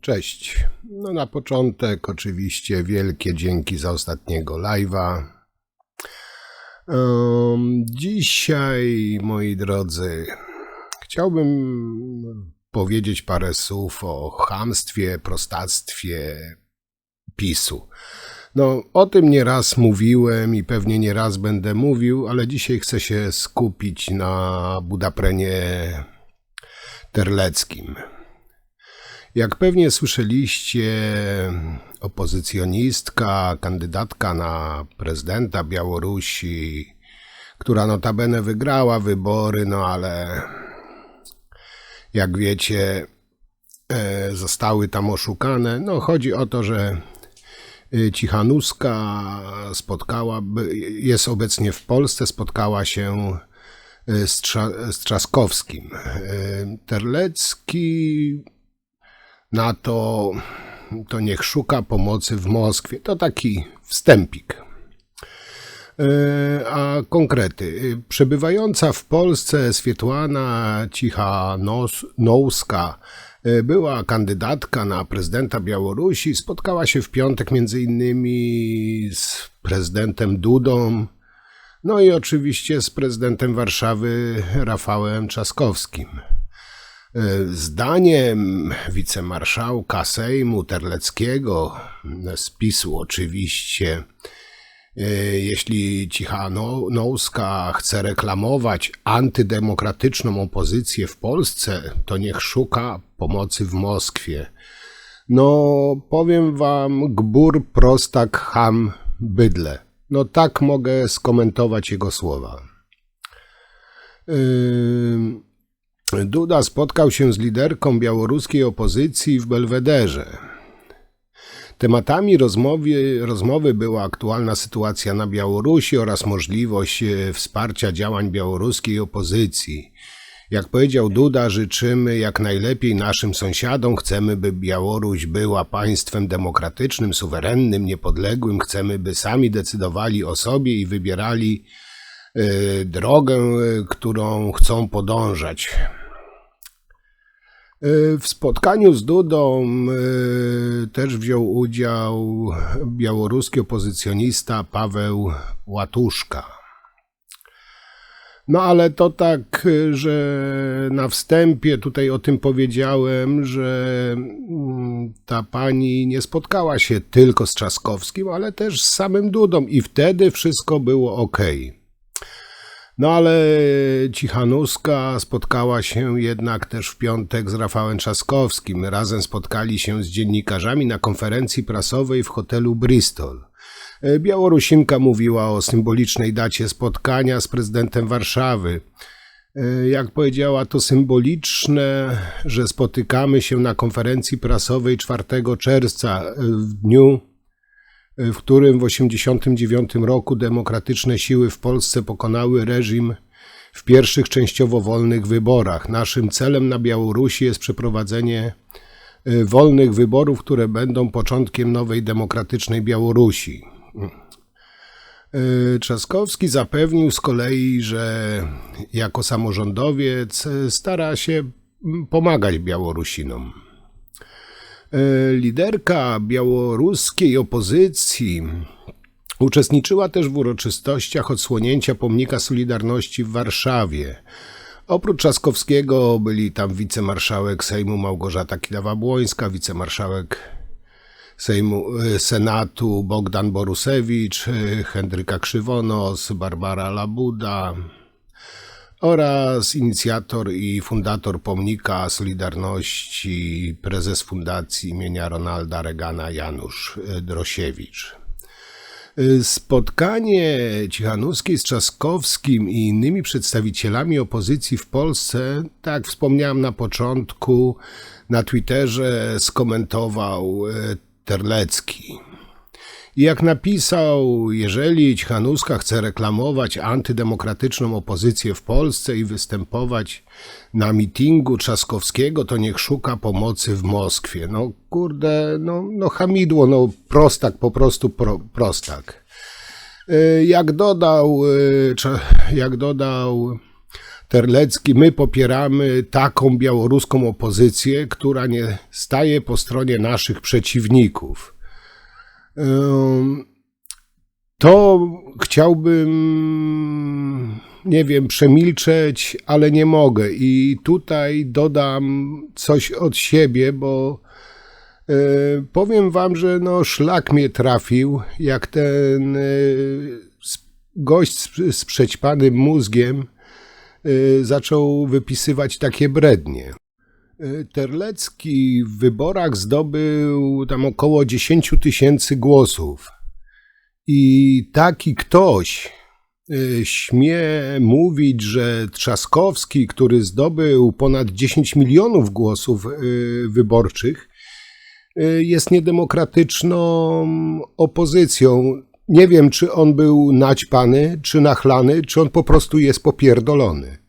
Cześć. No na początek oczywiście wielkie dzięki za ostatniego live'a. Um, dzisiaj, moi drodzy, chciałbym powiedzieć parę słów o chamstwie, prostactwie PiSu. No, o tym nieraz mówiłem i pewnie nieraz będę mówił, ale dzisiaj chcę się skupić na Budaprenie Terleckim. Jak pewnie słyszeliście, opozycjonistka, kandydatka na prezydenta Białorusi, która notabene wygrała wybory, no ale jak wiecie, e, zostały tam oszukane. No chodzi o to, że e, Cichanuska spotkała, jest obecnie w Polsce, spotkała się e, z, Trza, z Trzaskowskim. Terlecki na to, to niech szuka pomocy w Moskwie. To taki wstępik. E, a konkrety. Przebywająca w Polsce Swietłana Cicha-Nouska e, była kandydatka na prezydenta Białorusi. Spotkała się w piątek między innymi z prezydentem Dudą, no i oczywiście z prezydentem Warszawy Rafałem Trzaskowskim. E, zdaniem wicemarszałka Sejmu Terleckiego, z PiSu oczywiście, e, jeśli Cichanouska chce reklamować antydemokratyczną opozycję w Polsce, to niech szuka pomocy w Moskwie. No, powiem wam, gbur, prostak, ham, bydle. No tak mogę skomentować jego słowa. Yy... Duda spotkał się z liderką białoruskiej opozycji w Belwederze. Tematami rozmowy, rozmowy była aktualna sytuacja na Białorusi oraz możliwość e, wsparcia działań białoruskiej opozycji. Jak powiedział Duda, życzymy jak najlepiej naszym sąsiadom, chcemy, by Białoruś była państwem demokratycznym, suwerennym, niepodległym, chcemy, by sami decydowali o sobie i wybierali y, drogę, y, którą chcą podążać. W spotkaniu z Dudą e, też wziął udział białoruski opozycjonista Paweł Łatuszka. No ale to tak, że na wstępie tutaj o tym powiedziałem, że mm, ta pani nie spotkała się tylko z Trzaskowskim, ale też z samym Dudą i wtedy wszystko było ok. No ale Cichanuska spotkała się jednak też w piątek z Rafałem Trzaskowskim. Razem spotkali się z dziennikarzami na konferencji prasowej w hotelu Bristol. E, Białorusinka mówiła o symbolicznej dacie spotkania z prezydentem Warszawy. E, jak powiedziała, to symboliczne, że spotykamy się na konferencji prasowej 4 czerwca e, w dniu w którym w 1989 roku demokratyczne siły w Polsce pokonały reżim w pierwszych częściowo wolnych wyborach. Naszym celem na Białorusi jest przeprowadzenie e, wolnych wyborów, które będą początkiem nowej demokratycznej Białorusi. E, Trzaskowski zapewnił z kolei, że jako samorządowiec stara się pomagać Białorusinom. E, liderka białoruskiej opozycji uczestniczyła też w uroczystościach odsłonięcia pomnika Solidarności w Warszawie. Oprócz Trzaskowskiego byli tam wicemarszałek Sejmu Małgorzata Kidawa-Błońska, wicemarszałek Sejmu, e, Senatu Bogdan Borusewicz, e, Henryka Krzywonos, Barbara Labuda, oraz inicjator i fundator pomnika Solidarności, prezes fundacji imienia Ronalda Regana Janusz Drosiewicz. Spotkanie Cichanuskiej z Trzaskowskim i innymi przedstawicielami opozycji w Polsce, tak wspomniałem na początku, na Twitterze skomentował e, Terlecki. Jak napisał, jeżeli Cichanuska chce reklamować antydemokratyczną opozycję w Polsce i występować na mitingu Trzaskowskiego, to niech szuka pomocy w Moskwie. No kurde, no, no hamidło, no prostak, po prostu pro, prostak. E, jak dodał, e, jak dodał Terlecki, my popieramy taką białoruską opozycję, która nie staje po stronie naszych przeciwników. To chciałbym, nie wiem, przemilczeć, ale nie mogę. I tutaj dodam coś od siebie, bo e, powiem wam, że no szlak mnie trafił, jak ten e, gość z, z przećpanym mózgiem e, zaczął wypisywać takie brednie. E, Terlecki w wyborach zdobył tam około 10 tysięcy głosów. I taki ktoś y, śmie mówić, że Trzaskowski, który zdobył ponad 10 milionów głosów y, wyborczych, y, jest niedemokratyczną opozycją. Nie wiem, czy on był naćpany, czy nachlany, czy on po prostu jest popierdolony.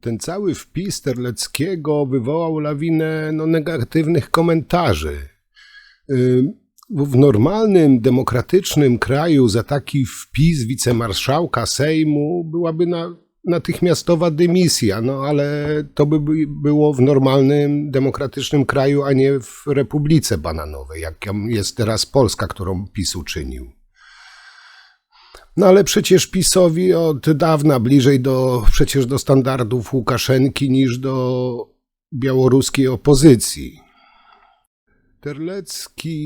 Ten cały wpis Terleckiego wywołał lawinę no, negatywnych komentarzy. Y, w normalnym, demokratycznym kraju za taki wpis wicemarszałka Sejmu byłaby na, natychmiastowa dymisja, no ale to by by było w normalnym, demokratycznym kraju, a nie w Republice Bananowej, jak jest teraz Polska, którą PiS uczynił. No ale przecież PiSowi od dawna bliżej do, przecież do standardów Łukaszenki niż do białoruskiej opozycji. Terlecki,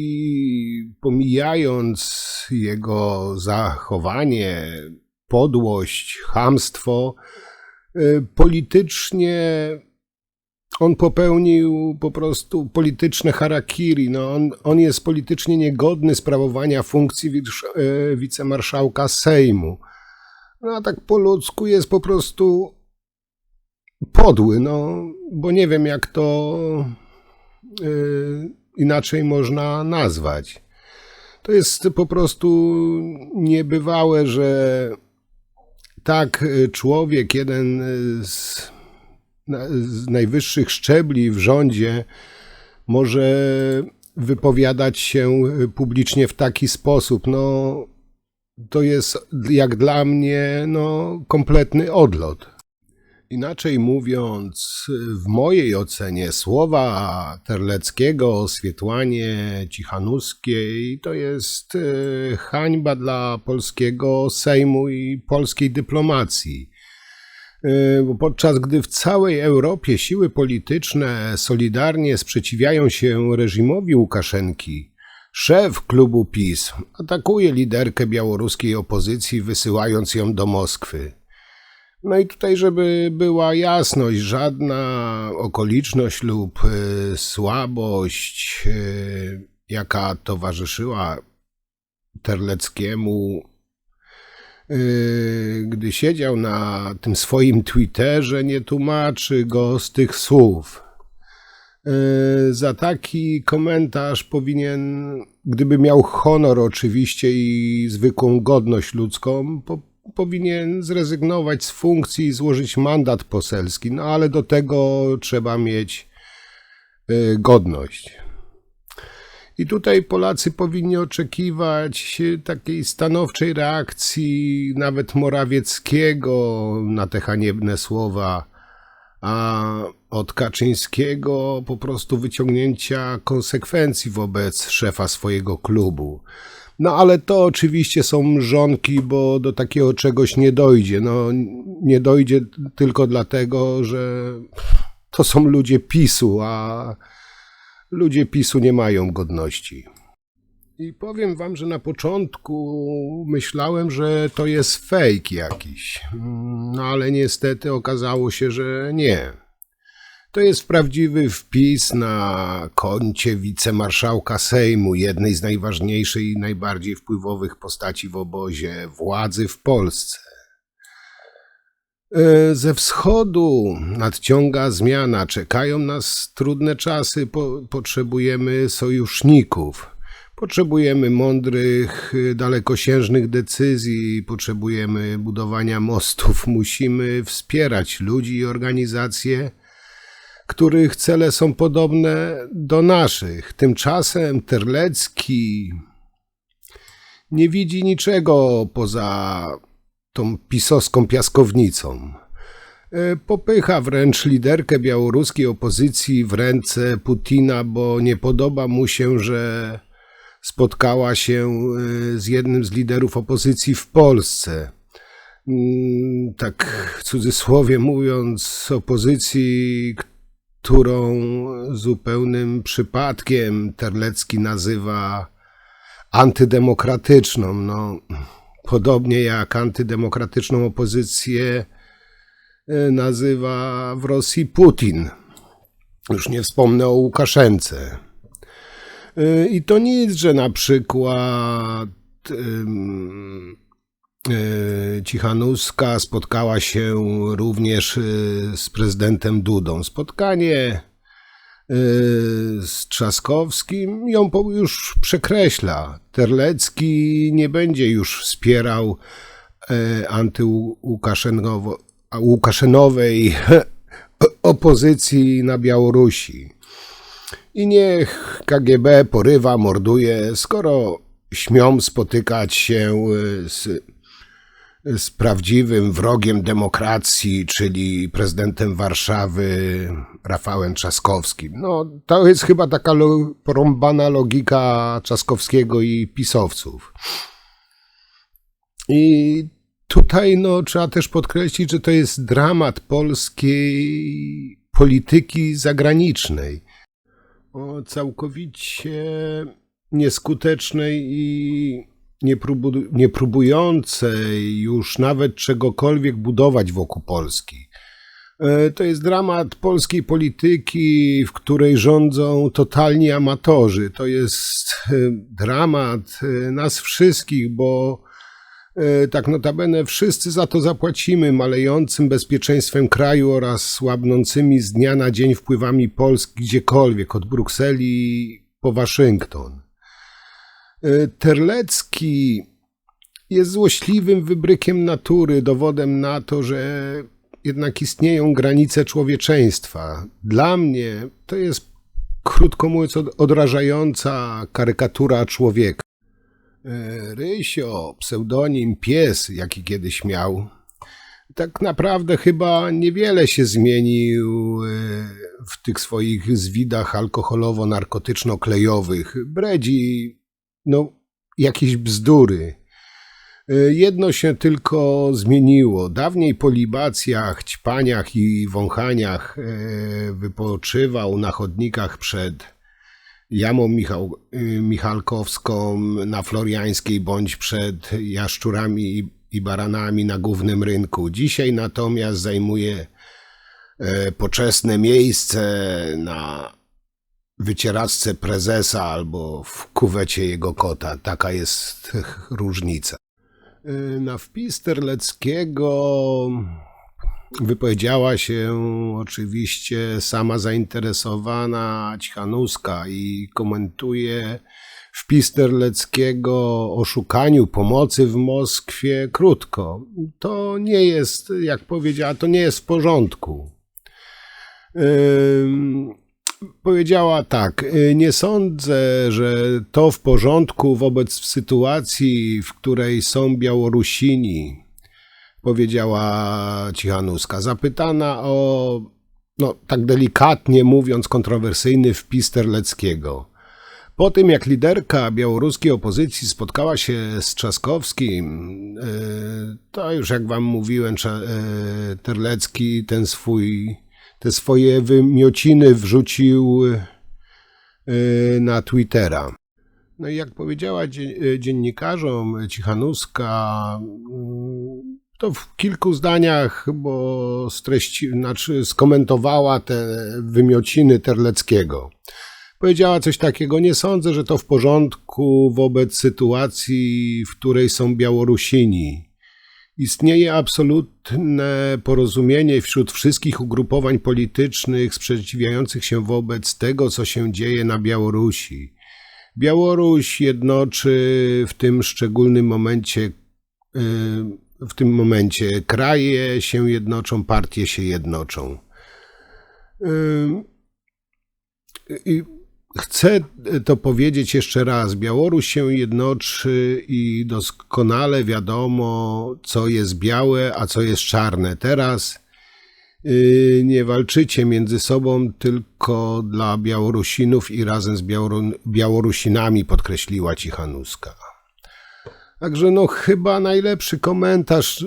pomijając jego zachowanie, podłość, chamstwo, y, politycznie on popełnił po prostu polityczne harakiri. No on, on jest politycznie niegodny sprawowania funkcji y, wicemarszałka Sejmu. No a tak po ludzku jest po prostu podły, no bo nie wiem jak to y, inaczej można nazwać. To jest po prostu niebywałe, że tak y, człowiek, jeden z, z najwyższych szczebli w rządzie, może wypowiadać się y, publicznie w taki sposób. No, to jest jak dla mnie no, kompletny odlot. Inaczej mówiąc, w mojej ocenie słowa Terleckiego o Swietłanie Cichanuskiej to jest e, hańba dla polskiego Sejmu i polskiej dyplomacji. Bo Podczas gdy w całej Europie siły polityczne solidarnie sprzeciwiają się reżimowi Łukaszenki, szef klubu PiS atakuje liderkę białoruskiej opozycji, wysyłając ją do Moskwy. No i tutaj, żeby była jasność, żadna okoliczność lub y, słabość, y, jaka towarzyszyła Terleckiemu, gdy siedział na tym swoim Twitterze, nie tłumaczy go z tych słów. Y, Za taki komentarz powinien, gdyby miał honor oczywiście i zwykłą godność ludzką, po, powinien zrezygnować z funkcji i złożyć mandat poselski, no ale do tego trzeba mieć y, godność. I tutaj Polacy powinni oczekiwać takiej stanowczej reakcji nawet Morawieckiego na te haniebne słowa, a od Kaczyńskiego po prostu wyciągnięcia konsekwencji wobec szefa swojego klubu. No ale to oczywiście są mrzonki, bo do takiego czegoś nie dojdzie. No nie dojdzie tylko dlatego, że to są ludzie PiSu, a ludzie PiSu nie mają godności. I powiem wam, że na początku myślałem, że to jest fake jakiś. No ale niestety okazało się, że nie. To jest prawdziwy wpis na koncie wicemarszałka Sejmu, jednej z najważniejszych i najbardziej wpływowych postaci w obozie władzy w Polsce. E, Ze wschodu nadciąga zmiana, czekają nas trudne czasy, po, potrzebujemy sojuszników. Potrzebujemy mądrych, y, dalekosiężnych decyzji, potrzebujemy budowania mostów, musimy wspierać ludzi i organizacje, których cele są podobne do naszych. Tymczasem Terlecki nie widzi niczego poza tą pisowską piaskownicą. E, Popycha wręcz liderkę białoruskiej opozycji w ręce Putina, bo nie podoba mu się, że spotkała się e, z jednym z liderów opozycji w Polsce. Mm, Tak w cudzysłowie mówiąc, opozycji, którą zupełnym przypadkiem Terlecki nazywa antydemokratyczną. No, podobnie jak antydemokratyczną opozycję e, nazywa w Rosji Putin. Już nie wspomnę o Łukaszence. E, I to nic, że na przykład e, Cichanuska spotkała się również z prezydentem Dudą. Spotkanie z Trzaskowskim ją już przekreśla. Terlecki nie będzie już wspierał e, antyłukaszenowo- a Łukaszenowej opozycji na Białorusi. I niech KGB porywa, morduje, skoro śmią spotykać się e, z, z prawdziwym wrogiem demokracji, czyli prezydentem Warszawy Rafałem Trzaskowskim. No, to jest chyba taka lo, porąbana logika Trzaskowskiego i pisowców. I tutaj no, trzeba też podkreślić, że to jest dramat polskiej polityki zagranicznej o całkowicie nieskutecznej i nie, próbu, nie próbującej już nawet czegokolwiek budować wokół Polski. E, To jest dramat polskiej polityki, w której rządzą totalni amatorzy. To jest e, dramat e, nas wszystkich, bo tak notabene wszyscy za to zapłacimy malejącym bezpieczeństwem kraju oraz słabnącymi z dnia na dzień wpływami Polski gdziekolwiek, od Brukseli po Waszyngton. E, Terlecki jest złośliwym wybrykiem natury, dowodem na to, że jednak istnieją granice człowieczeństwa. Dla mnie to jest, krótko mówiąc, od- odrażająca karykatura człowieka. E, Rysio, pseudonim pies, jaki kiedyś miał, tak naprawdę chyba niewiele się zmienił e, w tych swoich zwidach alkoholowo-narkotyczno-klejowych. Bredzi, no, jakieś bzdury. E, Jedno się tylko zmieniło. Dawniej po libacjach, ćpaniach i wąchaniach e, wypoczywał na chodnikach przed jamą Michał, y, Michalkowską na Floriańskiej bądź przed jaszczurami i, i baranami na głównym rynku. Dzisiaj natomiast zajmuje e, poczesne miejsce na wycieraczce prezesa albo w kuwecie jego kota. Taka jest różnica. Y, Na wpis Terleckiego wypowiedziała się oczywiście sama zainteresowana Cichanuska i komentuje wpis Terleckiego o szukaniu pomocy w Moskwie krótko. To nie jest, jak powiedziała, to nie jest w porządku. Ym, Powiedziała tak, y, nie sądzę, że to w porządku wobec sytuacji, w której są Białorusini, powiedziała Cichanuska. Zapytana o, no tak delikatnie mówiąc, kontrowersyjny wpis Terleckiego. Po tym, jak liderka białoruskiej opozycji spotkała się z Trzaskowskim, y, to już jak wam mówiłem, y, Terlecki ten swój, te swoje wymiociny wrzucił y, na Twittera. No i jak powiedziała y, dziennikarzom Cichanuska, mm, to w kilku zdaniach, bo streści, znaczy skomentowała te wymiociny Terleckiego. Powiedziała coś takiego, nie sądzę, że to w porządku wobec sytuacji, w której są Białorusini. Istnieje absolutne porozumienie wśród wszystkich ugrupowań politycznych sprzeciwiających się wobec tego, co się dzieje na Białorusi. Białoruś jednoczy w tym szczególnym momencie, y, w tym momencie kraje się jednoczą, partie się jednoczą. Y, I chcę to powiedzieć jeszcze raz. Białoruś się jednoczy i doskonale wiadomo, co jest białe, a co jest czarne. Teraz y, nie walczycie między sobą, tylko dla Białorusinów i razem z Białoru- Białorusinami, podkreśliła Cichanuska. Także no chyba najlepszy komentarz.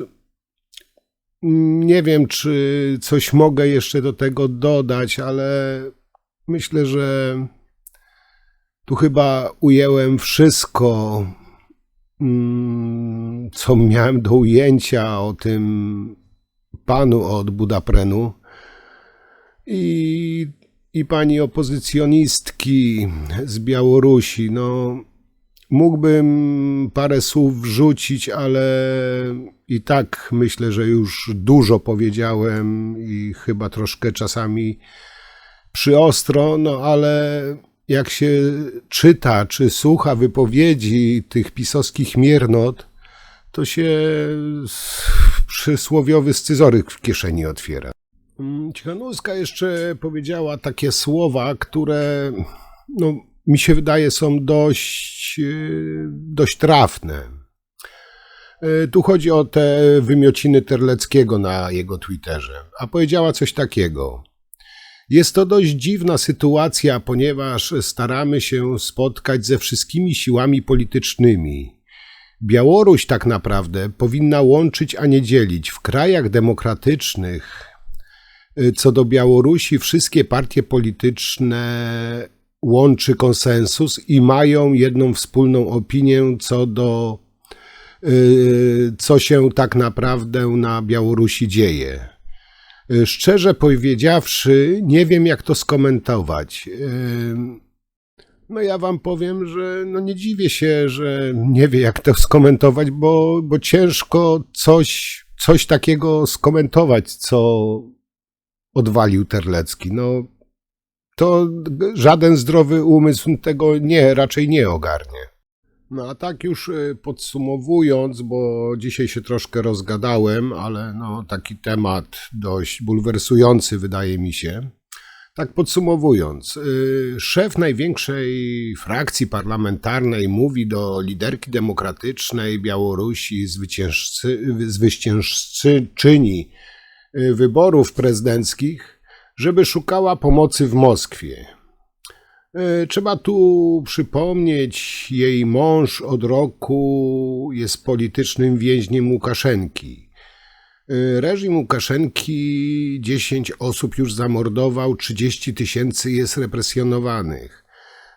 Nie wiem, czy coś mogę jeszcze do tego dodać, ale myślę, że tu chyba ujęłem wszystko, mm, co miałem do ujęcia o tym panu od Budaprenu i, i pani opozycjonistki z Białorusi. No, mógłbym parę słów wrzucić, ale i tak myślę, że już dużo powiedziałem i chyba troszkę czasami przyostro, no ale jak się czyta czy słucha wypowiedzi tych pisowskich miernot, to się przysłowiowy scyzoryk w kieszeni otwiera. Mm, Cichanuska jeszcze powiedziała takie słowa, które no, mi się wydaje są dość, e, dość trafne. E, Tu chodzi o te wymiociny Terleckiego na jego Twitterze, a powiedziała coś takiego. Jest to dość dziwna sytuacja, ponieważ staramy się spotkać ze wszystkimi siłami politycznymi. Białoruś tak naprawdę powinna łączyć, a nie dzielić. W krajach demokratycznych, y, co do Białorusi, wszystkie partie polityczne łączy konsensus i mają jedną wspólną opinię co do y, co się tak naprawdę na Białorusi dzieje. Y, Szczerze powiedziawszy, nie wiem jak to skomentować. Ym, No ja wam powiem, że no nie dziwię się, że nie wie jak to skomentować, bo, bo ciężko coś, coś takiego skomentować, co odwalił Terlecki. No to żaden zdrowy umysł tego nie, raczej nie ogarnie. No a tak już y, podsumowując, bo dzisiaj się troszkę rozgadałem, ale no taki temat dość bulwersujący wydaje mi się. Tak podsumowując, y, szef największej frakcji parlamentarnej mówi do liderki demokratycznej Białorusi, zwyciężczyni y, wyborów prezydenckich, żeby szukała pomocy w Moskwie. E, Trzeba tu przypomnieć, jej mąż od roku jest politycznym więźniem Łukaszenki. E, Reżim Łukaszenki 10 osób już zamordował, 30 tysięcy jest represjonowanych.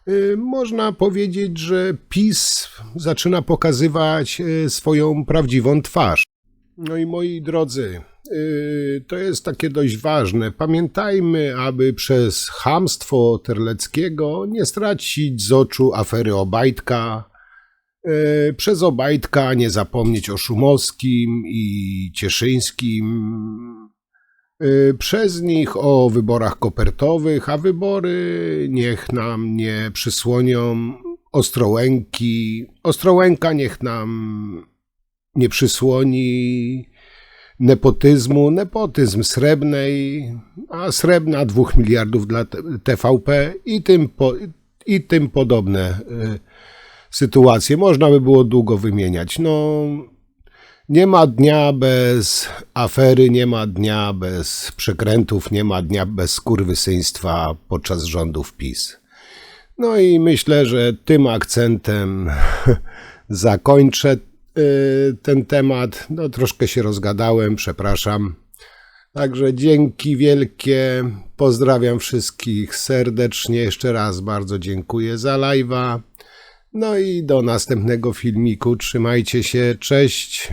E, Można powiedzieć, że PiS zaczyna pokazywać swoją prawdziwą twarz. No i moi drodzy, to jest takie dość ważne. Pamiętajmy, aby przez chamstwo Terleckiego nie stracić z oczu afery Obajtka, yy, przez Obajtka nie zapomnieć o Szumowskim i Cieszyńskim, yy, przez nich o wyborach kopertowych, a wybory niech nam nie przysłonią Ostrołęki. Ostrołęka niech nam nie przysłoni nepotyzmu, nepotyzm srebrnej, a srebrna dwóch miliardów dla TVP i tym, po, i tym podobne y, sytuacje. Można by było długo wymieniać. No, nie ma dnia bez afery, nie ma dnia bez przekrętów, nie ma dnia bez skurwysyństwa podczas rządów PiS. No i myślę, że tym akcentem zakończę ten temat. No, troszkę się rozgadałem, przepraszam. Także dzięki wielkie. Pozdrawiam wszystkich serdecznie. Jeszcze raz bardzo dziękuję za live'a. No i do następnego filmiku. Trzymajcie się. Cześć.